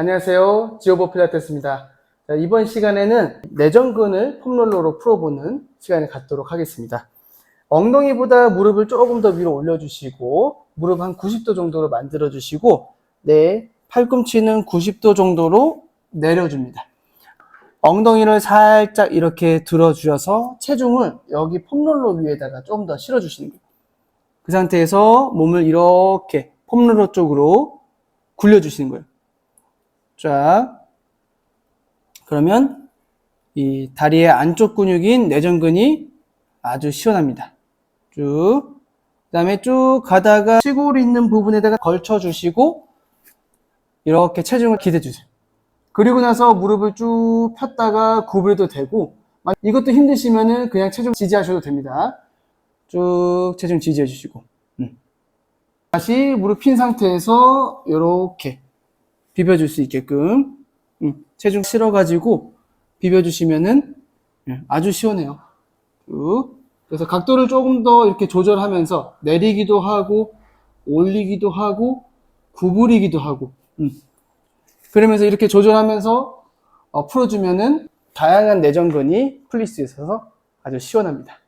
안녕하세요. 지오버 필라테스입니다. 자, 이번 시간에는 내전근을 폼롤러로 풀어보는 시간을 갖도록 하겠습니다. 엉덩이보다 무릎을 조금 더 위로 올려주시고 무릎 한 90도 정도로 만들어주시고 네, 팔꿈치는 90도 정도로 내려줍니다. 엉덩이를 살짝 이렇게 들어주셔서 체중을 여기 폼롤러 위에다가 조금 더 실어주시는 거예요. 그 상태에서 몸을 이렇게 폼롤러 쪽으로 굴려주시는 거예요. 쫙. 그러면 이 다리의 안쪽 근육인 내전근이 아주 시원합니다. 쭉. 그 다음에 쭉 가다가 시골 있는 부분에다가 걸쳐주시고 이렇게 체중을 기대주세요. 그리고 나서 무릎을 쭉 폈다가 구부려도 되고 만- 이것도 힘드시면은 그냥 체중 지지하셔도 됩니다. 쭉 체중 지지해 주시고 음. 다시 무릎 핀 상태에서 이렇게 비벼줄 수 있게끔 음, 체중 실어가지고 비벼주시면은 예, 아주 시원해요. 쭉. 그래서 각도를 조금 더 이렇게 조절하면서 내리기도 하고 올리기도 하고 구부리기도 하고 음. 그러면서 이렇게 조절하면서 어, 풀어주면은 다양한 내전근이 풀릴 수 있어서 아주 시원합니다.